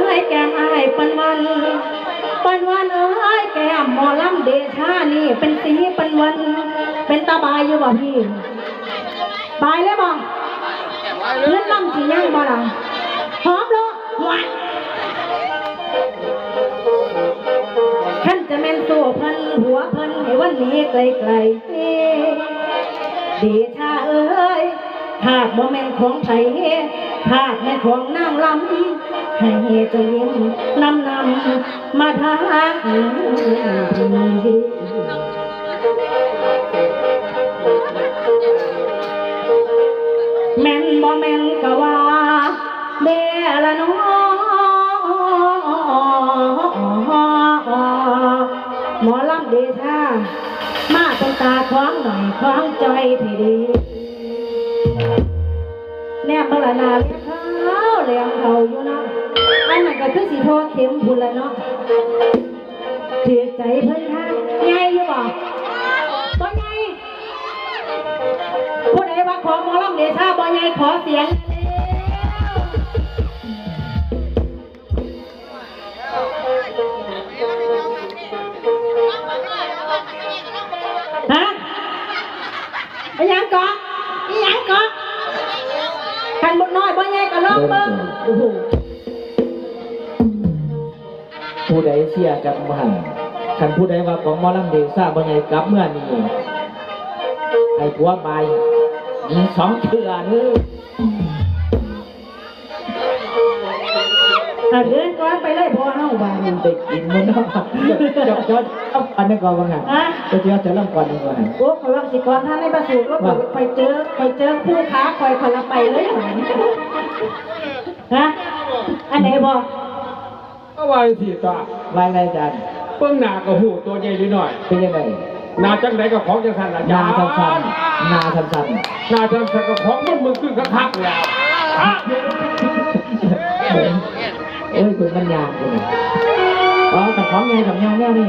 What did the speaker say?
เอ้ยแก้มอ้ายปันวันปันวันเอ้ยแก้มหมอลำเดชานี่ เป็นสีปันวัน เป็นตาบายอยู่บ่พี่บายเลยบ่เลื่อนลำสีย่างบ่ล่ะพร้อมแล้วหวานขันจะแม่นสู้เพิ่นหัวเพิ่นให้วันนี้ไกลๆเดชาเอ้ย หากบ่แม่นของไผหากแม่นของนางลำให้เจะยิ้มนำนำมาทางแม่นบ่แม่นก็ว่าเดละน้องหมอลำเดชามาตรงตาคล้องหน่อยคล้องใจพี่ดี แนบมาละนาเขาเหลียงเขาอยู่เนาะอันนั้นก็คือสีโทษเข็มบุญละเนาะถือใจเพิ่นค่ะใหญ่อยู่บ่บ่ใหญ่ผู้ใดว่าขอหมอลำเดชาบ่ใหญ่ขอเสียงฮะอีหยังกาะอีหยังกาะขัน น้อยบ่ใหญ่ก็ลองเบิ่งผู้ใดเชียร์กับมันคันผู้ใดว่าของมอลำเดซ่าบ่ใหญ่กลับเมื่อนี้ไอ้ผัวบายมีสองเถื่อนึง ออะเดินก่อนไปเลยพ่อเฮาบ้านมันได้กินมันเนาะจบจบอันนี้ก่อนว่าไงฮะจะเจอจะเริ่มก่อนดีกว่าโอ้ขอยว่าสิก่อนท่านในประสูติว่าไปเจอไปเจอผู้ค้าคอยคนละไปเลยเหรอฮะอันไหนบอกก็ว่าสิตาไว้ไว้จานเปิ้งหน้าก็หูตัวใหญ่นิดหน่อยเป็นยังไงหน้าจังไดก็ของจังสันละนาจ้าสั้นๆนาสั้นหน้าจังสันก็ของมันมือขึ้นคักๆแล้วฮะๆ เอ้ยคุณปัญญาอ๋อแต่ของไงกับยางแนวนี่